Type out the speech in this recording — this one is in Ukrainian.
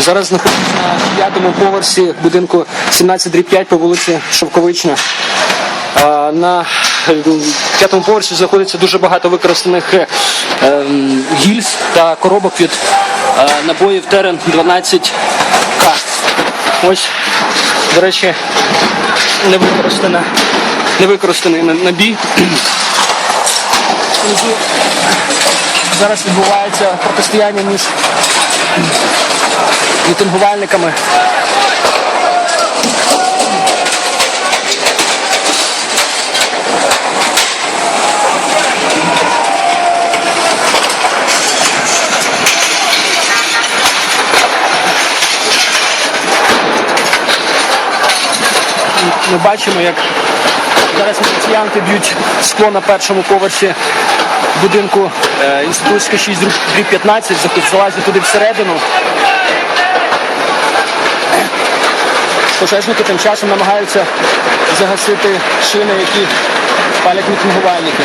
Зараз знаходимося на п'ятому поверсі будинку 17 по вулиці Шовковична. На е, п'ятому поверсі знаходиться дуже багато використаних е, ем, гільз та коробок від е, набоїв Терен 12К. Ось, до речі, невикористаний на- набій. Зараз відбувається протистояння між мітингувальниками. Ми бачимо, як зараз міліціянти б'ють скло на першому поверсі будинку е, інститутська 6 дріб 15, заход- залазять туди всередину. Пожежники тим часом намагаються загасити шини, які палять мітингувальники.